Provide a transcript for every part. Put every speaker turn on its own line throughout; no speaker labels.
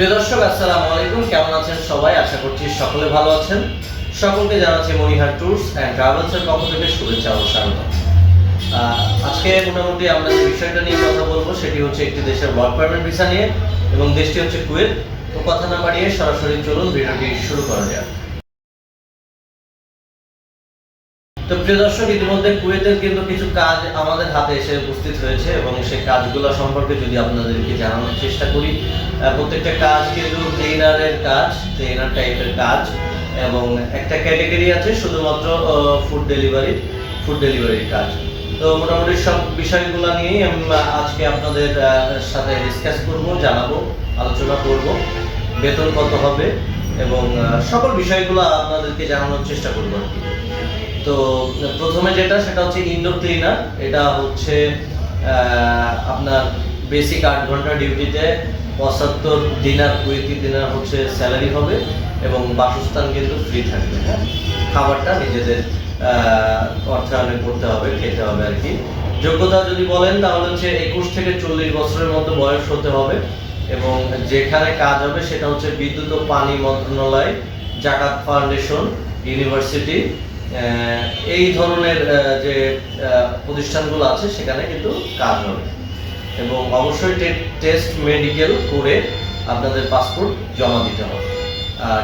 প্রিয় দর্শক, আসসালামু আলাইকুম। কেমন আছেন সবাই? আশা করছি সকলে ভালো আছেন। সকলকে জানাচ্ছি মনিহার ট্যুরস অ্যান্ড ট্রাভেলসের পক্ষ থেকে শুভেচ্ছা ও স্বাগত আজকে মোটামুটি আমরা যে বিষয়টা নিয়ে কথা বলব, সেটি হচ্ছে একটি দেশের ওয়ার্ক পারমিট ভিসা নিয়ে এবং দেশটি হচ্ছে কুয়েত। তো কথা না বাড়িয়ে সরাসরি চলুন, ভিডিওটি শুরু করা যাক। তো প্রিয় দর্শক, ইতিমধ্যে কুয়েতের কিন্তু কিছু কাজ আমাদের হাতে এসে উপস্থিত হয়েছে এবং সেই কাজগুলো সম্পর্কে যদি আপনাদেরকে জানানোর চেষ্টা করি প্রত্যেকটা কাজ কিন্তু ক্লিনারের কাজ ক্লিনার টাইপের কাজ, এবং একটা ক্যাটাগরি আছে শুধুমাত্র ফুড ডেলিভারি ফুড ডেলিভারির কাজ। তো মোটামুটি সব বিষয়গুলো নিয়েই আজকে আপনাদের সাথে ডিসকাস করব, জানাব, আলোচনা করব, বেতন কত হবে, এবং সকল বিষয়গুলো আপনাদেরকে জানানোর চেষ্টা করব আর কি। তো, প্রথমে যেটা, সেটা হচ্ছে ইনডোর ক্লিনার এটা হচ্ছে আপনার বেসিক আট ঘণ্টা ডিউটিতে পঁচাত্তর দিনার কুয়েতি দিনার হচ্ছে স্যালারি হবে এবং বাসস্থান কিন্তু ফ্রি থাকবে হ্যাঁ? খাবারটা নিজেদের অর্থায়নে করতে হবে, খেতে হবে আর কি। যোগ্যতা যদি বলেন, তাহলে হচ্ছে একুশ থেকে চল্লিশ বছরের মতো বয়স হতে হবে এবং যেখানে কাজ হবে সেটা হচ্ছে বিদ্যুৎ ও পানি মন্ত্রণালয়, জাকাত ফাউন্ডেশন, ইউনিভার্সিটি এই ধরনের যে প্রতিষ্ঠানগুলো আছে, সেখানে কিন্তু কাজ হবে। এবং অবশ্যই টেস্ট মেডিকেল করে আপনাদের পাসপোর্ট জমা দিতে হবে।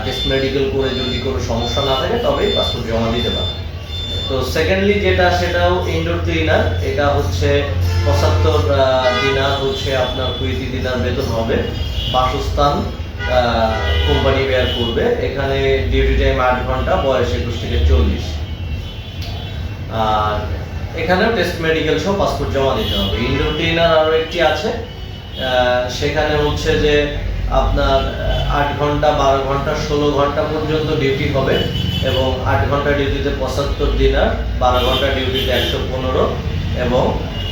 টেস্ট মেডিকেল করে যদি কোনো সমস্যা না থাকে, তবেই পাসপোর্ট জমা দিতে পারে তো সেকেন্ডলি যেটা, সেটাও ইনডোর ক্লিনার এটা হচ্ছে পঁচাত্তর দিনার হচ্ছে আপনার কুইতি দিনার বেতন হবে। বাসস্থান কোম্পানি বেয়ার করবে, এখানে ডিউটি টাইম আট ঘণ্টা, বয়স একুশ থেকে চল্লিশ। আর এখানেও টেস্ট মেডিকেল সহ পাসপোর্ট জমা দিতে হবে। ইনডোর ক্লিনার আরও একটি আছে সেখানে হচ্ছে যে আপনার আট ঘণ্টা, বারো ঘণ্টা, ষোলো ঘণ্টা পর্যন্ত ডিউটি হবে এবং আট ঘণ্টা ডিউটিতে পঁচাত্তর দিনার বারো ঘণ্টা ডিউটিতে একশো পনেরো এবং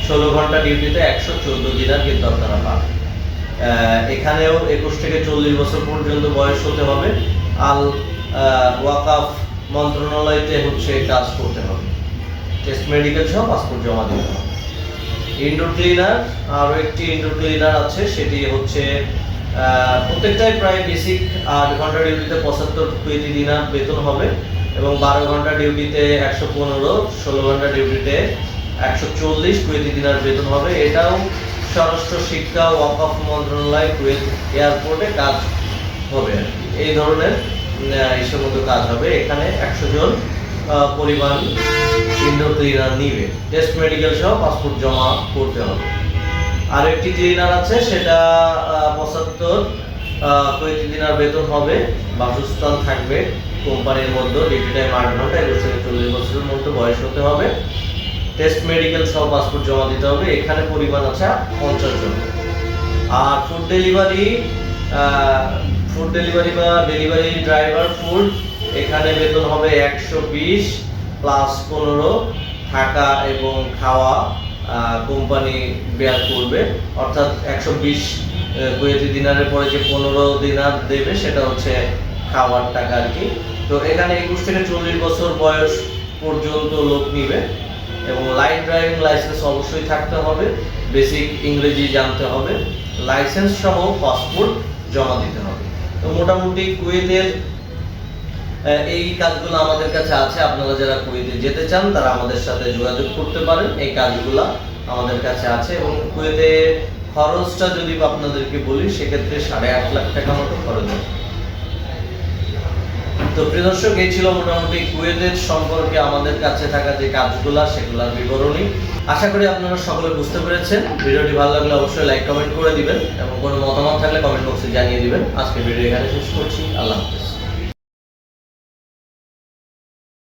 ষোলো ঘণ্টা ডিউটিতে একশো চোদ্দ দিনার কিন্তু আপনারা পাবেন। এখানেও একুশ থেকে চল্লিশ বছর পর্যন্ত বয়স হতে হবে। আল ওয়াকাফ মন্ত্রণালয়তে হচ্ছে কাজ করতে হবে। টেস্ট মেডিকেল সহ পাসপোর্ট জমা দিতে হবে। ইনডোর ক্লিনার আরও একটি ইনডোর ক্লিনার আছে, সেটি হচ্ছে প্রত্যেকটাই প্রায় বেসিক আট ঘণ্টা ডিউটিতে পঁচাত্তর কুয়েতি দিনার বেতন হবে এবং বারো ঘণ্টা ডিউটিতে একশো পনেরো, ষোলো ঘণ্টা ডিউটিতে একশো চল্লিশ কুয়েতি দিনার বেতন হবে। এটাও স্বরাষ্ট্র শিক্ষা ওয়াকফ মন্ত্রণালয় কুয়েত এয়ারপোর্টে কাজ হবে। এই ধরনের ইসের মতো কাজ হবে। এখানে একশো জন পরিমাণ ইনডোর ক্লিনার নিবে। টেস্ট মেডিকেল সহ পাসপোর্ট জমা করতে হবে। আর একটি ক্লিনার আছে, সেটা পঁচাত্তর পঁয়ত্রিশ দিনার বেতন হবে। বাসস্থান থাকবে কোম্পানির মধ্যে। ডিউটি টাইম আট ঘণ্টা একুশ চল্লিশ বছরের মধ্যে বয়স হতে হবে। টেস্ট মেডিকেল সহ পাসপোর্ট জমা দিতে হবে। এখানে পরিমাণ আছে পঞ্চাশ জন। আর ফুড ডেলিভারি ফুড ডেলিভারি বা ডেলিভারি ড্রাইভার ফুড এখানে বেতন হবে একশো বিশ প্লাস পনেরো থাকা এবং খাওয়া কোম্পানি বেয়ার করবে। অর্থাৎ একশো বিশ কুয়েতি দিনারের পরে যে পনেরো দিনার দেবে, সেটা হচ্ছে খাওয়ার টাকা আর কি। তো এখানে একুশ থেকে চল্লিশ বছর বয়স পর্যন্ত লোক নিবে। এবং লাইট ড্রাইভিং লাইসেন্স অবশ্যই থাকতে হবে, বেসিক ইংরেজি জানতে হবে, লাইসেন্স সহ পাসপোর্ট জমা দিতে হবে। তো মোটামুটি কুয়েতের এই কাজগুলো আমাদের কাছে আছে, আপনারা যারা কুয়েতে যেতে চান, তারা আমাদের সাথে যোগাযোগ করতে পারেন, এই কাজগুলো আমাদের কাছে আছে এবং কুয়েতে খরচটা যদি আপনাদেরকে বলি, সেক্ষেত্রে সাড়ে আট লাখ টাকা মতো খরচ হবে তো প্রিয় দর্শক, এই ছিল মোটামুটি কুয়েতের সম্পর্কে আমাদের কাছে থাকা যে কাজগুলা, সেগুলোর বিবরণী। আশা করি আপনারা সকলে বুঝতে পেরেছেন। ভিডিওটি ভালো লাগলে অবশ্যই লাইক কমেন্ট করে দিবেন এবং কোনো মতামত থাকলে কমেন্ট বক্সে জানিয়ে দিবেন। আজকে ভিডিও এখানে শেষ করছি। আল্লাহ হাফেজ।